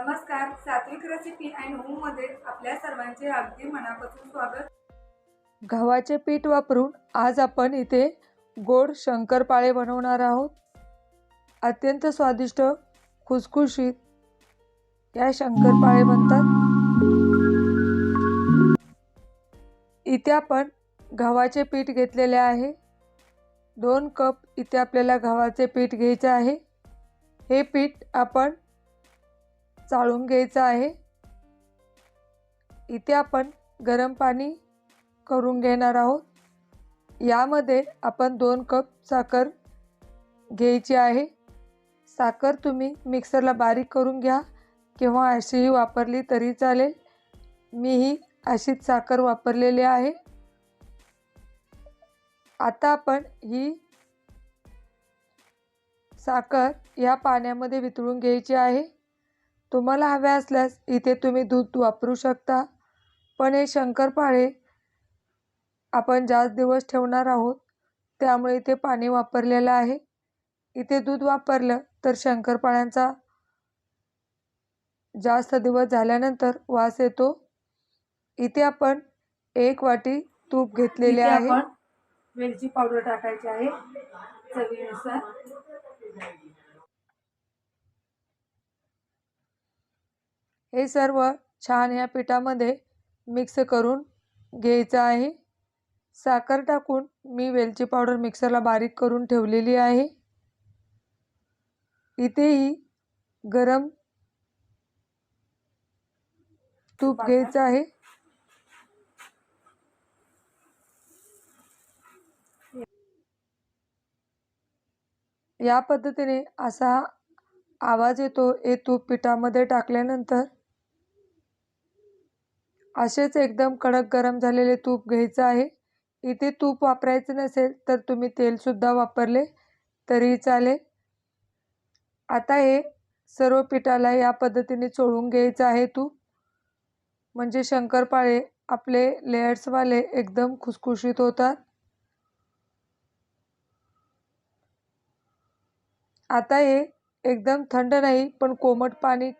नमस्कार सात्विक recipe and होममध्ये आपल्या सर्वांचे अगदी मनापासून स्वागत. गव्हाचे पीठ वापरून आज आपण इथे गोड शंकरपाळे बनवणार आहोत. अत्यंत स्वादिष्ट खुसखुशीत या शंकरपाळे बनतात. इथे आपण गव्हाचे पीठ घेतलेले आहे. दोन कप इथे आपल्याला गव्हाचे पीठ घ्यायचे आहे. हे पीठ आपण चाळून घ्यायचं आहे. इथे आपण गरम पाणी करून घेणार आहोत. यामध्ये आपण दोन कप साखर घ्यायची आहे. साखर तुम्ही मिक्सरला बारीक करून घ्या. किंवा अशीही वापरली तरी चालेल. मीही अशीच साखर वापरलेली आहे. आता आपण ही साखर या पाण्यामध्ये वितळून घ्यायची आहे. तुम्हाला हव्या असल्यास इथे तुम्ही दूध वापरू शकता. पण हे शंकरपाळे आपण जास्त दिवस ठेवणार आहोत. त्यामुळे इथे पाणी वापरलेलं आहे. इथे दूध वापरलं तर शंकरपाळ्यांचा जास्त दिवस झाल्यानंतर वास येतो. इथे आपण एक वाटी तूप घेतलेले आहे. वेलची पावडर टाकायची आहे. चवीनुसार. हे सर्व छान ह्या पिठामध्ये मिक्स करून घ्यायचं आहे. साखर टाकून मी वेलची पावडर मिक्सरला बारीक करून ठेवलेली आहे. इथेही गरम तूप घ्यायचं आहे. या पद्धतीने असा आवाज येतो हे तूप पिठामध्ये टाकल्यानंतर असेच एकदम कडक गरम झालेले तूप घ्यायचं आहे. इथे तूप वापरायचं नसेल तर तुम्ही तेलसुद्धा वापरले तरी चालेल. आता हे सर्व पिठाला या पद्धतीने चोळून घ्यायचं आहे तूप. म्हणजे शंकरपाळे आपले लेयर्सवाले एकदम खुसखुशीत होतात. आता हे एकदम थंड नाही पण कोमट पाणी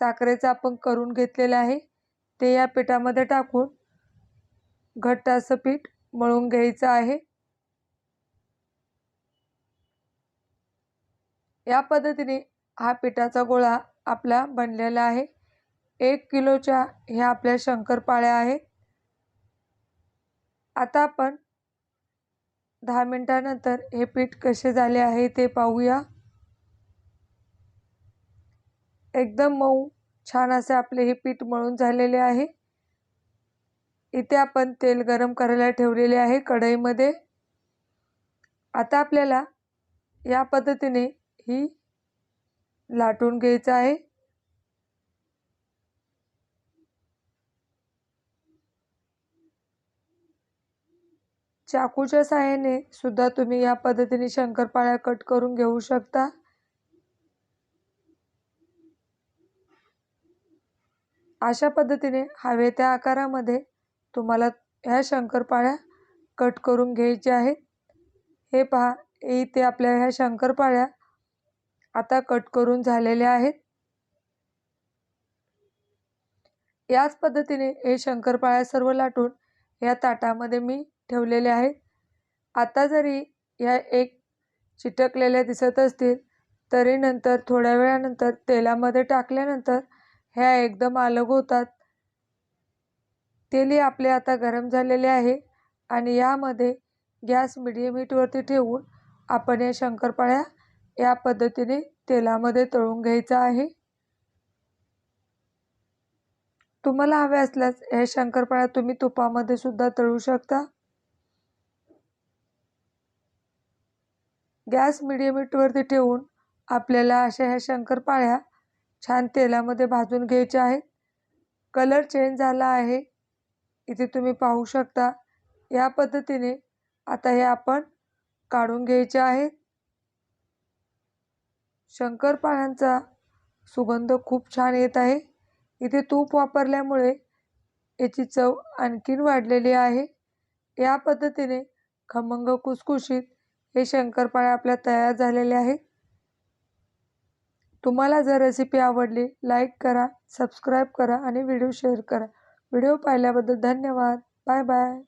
साखरेचं आपण करून घेतलेलं आहे. ते या पिठामध्ये टाकून घट्ट असं पीठ मळून घ्यायचं आहे. या पद्धतीने हा पिठाचा गोळा आपला बनलेला आहे. एक किलोच्या ह्या आपल्या शंकरपाळ्या आहेत. आता आपण दहा मिनटानंतर हे पीठ कसे झाले आहे ते पाहूया. एकदम मऊ छान असे आपले हे पीठ मळून झालेले आहे. इथे आपण तेल गरम करायला ठेवलेले आहे कढईमध्ये. आता आपल्याला या पद्धतीने ही लाटून घ्यायचं आहे. चाकूच्या साहाय्याने सुद्धा तुम्ही या पद्धतीने शंकरपाळ्या कट करून घेऊ शकता. अशा पद्धतीने हवे त्या आकारामध्ये तुम्हाला ह्या शंकरपाळ्या कट करून घ्यायच्या आहेत. हे पहा इथे आपल्या ह्या शंकरपाळ्या आता कट करून झालेल्या आहेत. याच पद्धतीने हे शंकरपाळ्या सर्व लाटून या ताटामध्ये मी ठेवलेले आहेत. आता जरी ह्या एक चिटकलेल्या दिसत असतील तरी नंतर थोड्या वेळानंतर तेलामध्ये टाकल्यानंतर ह्या एकदम अलग होतात. तेलही आपले आता गरम झालेले आहे आणि यामध्ये गॅस मिडियम हीटवरती ठेवून आपण या शंकरपाळ्या या पद्धतीने तेलामध्ये तळून घ्यायचं आहे. तुम्हाला हवे असल्यास ह्या शंकरपाळ्या तुम्ही तुपामध्ये सुद्धा तळू शकता. गॅस मिडियम हीटवरती ठेवून आपल्याला अशा ह्या शंकरपाळ्या छान तेलामध्ये भाजून घ्यायचे आहेत कलर चेंज झाला आहे. इथे तुम्ही पाहू शकता या पद्धतीने आता हे आपण काढून घ्यायचे आहेत शंकरपाळ्यांचा सुगंध खूप छान येत आहे. इथे तूप वापरल्यामुळे याची चव आणखीन वाढलेली आहे. या पद्धतीने खमंग कुसकुशीत हे शंकरपाळे आपल्या तयार झालेले आहेत. तुम्हाला जर रेसिपी आवडली लाईक करा सबस्क्राईब करा आणि व्हिडिओ शेअर करा. व्हिडिओ पाहिल्याबद्दल धन्यवाद. Bye bye